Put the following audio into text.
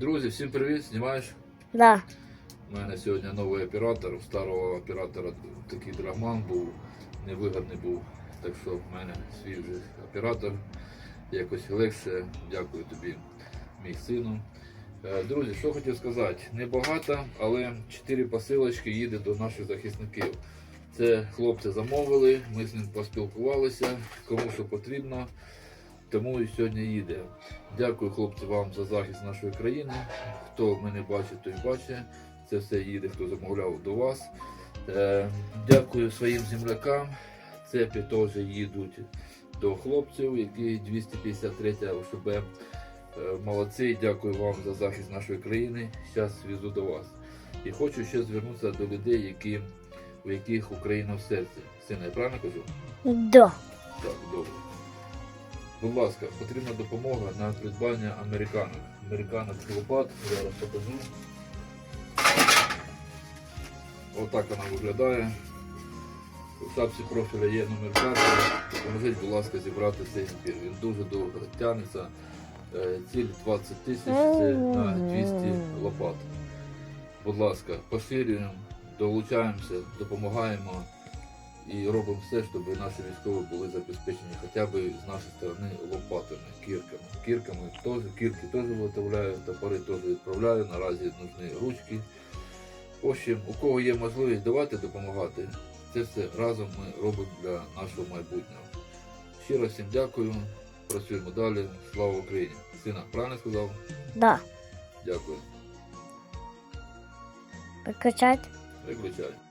Друзі, всім привіт! Знімаєш? Да. У мене сьогодні новий оператор. У старого оператора такий драгман був, невигідний був. Так що в мене свій вже оператор. Якось легше. Дякую тобі, мій сину. Е, Друзі, що хотів сказати, небагато, але 4 посилочки їде до наших захисників. Це хлопці замовили, ми з ним поспілкувалися, кому що потрібно, тому і сьогодні їде. Дякую, хлопці, вам за захист нашої країни. Хто мене бачить, той бачить. Це все їде, хто замовляв до вас. Е, дякую своїм землякам. Цепі теж їдуть до хлопців, які 253 ОШБ. Е, молодці, дякую вам за захист нашої країни. Зараз везу до вас. І хочу ще звернутися до людей, які, у яких Україна в серці. Сина, я правильно кажу? Да. Будь ласка, потрібна допомога на придбання американок. Американок лопат, зараз покажу. Отак вона виглядає. У шапці профіля є номер карти. Допоможіть, будь ласка, зібрати цей набір. Він дуже довго тягнеться. Е, Ціль 20 тисяч це на 200 лопат. Будь ласка, поширюємо, долучаємося, допомагаємо і робимо все, щоб наші військові були забезпечені хоча б з нашої сторони лопатами, кірками. Кірками теж, кірки теж виготовляю, топори теж відправляю, наразі нужні ручки. В общем, у кого є можливість, давайте допомагати. Це все разом ми робимо для нашого майбутнього. Щиро всім дякую, працюємо далі. Слава Україні! Сина, правильно сказав? Да. Дякую. Покачать. Виключай.